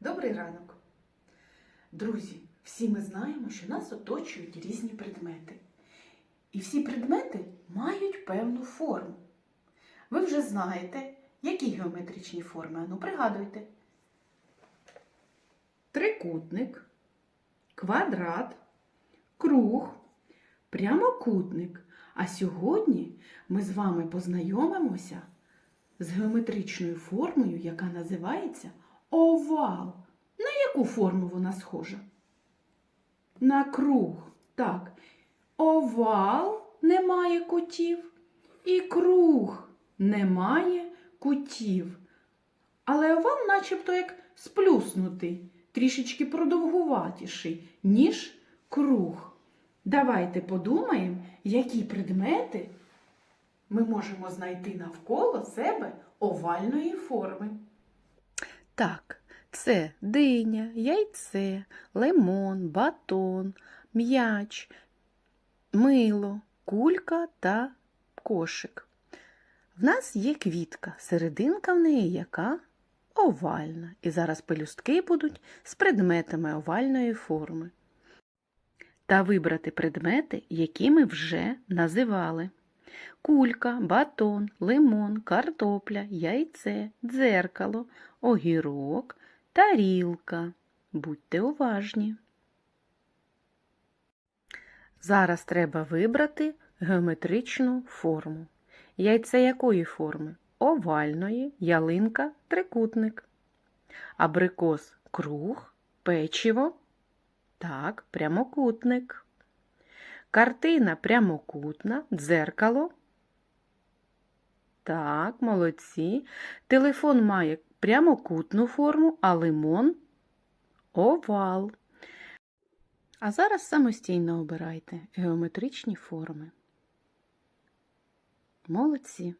Добрий ранок. Друзі, всі ми знаємо, що нас оточують різні предмети. І всі предмети мають певну форму. Ви вже знаєте, які геометричні форми. Ану, пригадуйте. Трикутник, квадрат, круг, прямокутник. А сьогодні ми з вами познайомимося з геометричною формою, яка називається овал. На яку форму вона схожа? На круг. Так. Овал не має кутів і круг не має кутів. Але овал начебто як сплюснутий, трішечки продовгуватіший, ніж круг. Давайте подумаємо, які предмети ми можемо знайти навколо себе овальної форми. Так, це диня, яйце, лимон, батон, м'яч, мило, кулька та кошик. В нас є квітка, серединка в неї яка овальна. І зараз пелюстки будуть з предметами овальної форми. Та вибрати предмети, які ми вже називали. Кулька, батон, лимон, картопля, яйце, дзеркало, огірок, тарілка. Будьте уважні. Зараз треба вибрати геометричну форму. Яйце якої форми? Овальної, ялинка, трикутник. Абрикос круг, печиво. Так, прямокутник. Картина прямокутна, дзеркало. Так, молодці. Телефон має прямокутну форму, а лимон овал. А зараз самостійно обирайте геометричні форми. Молодці.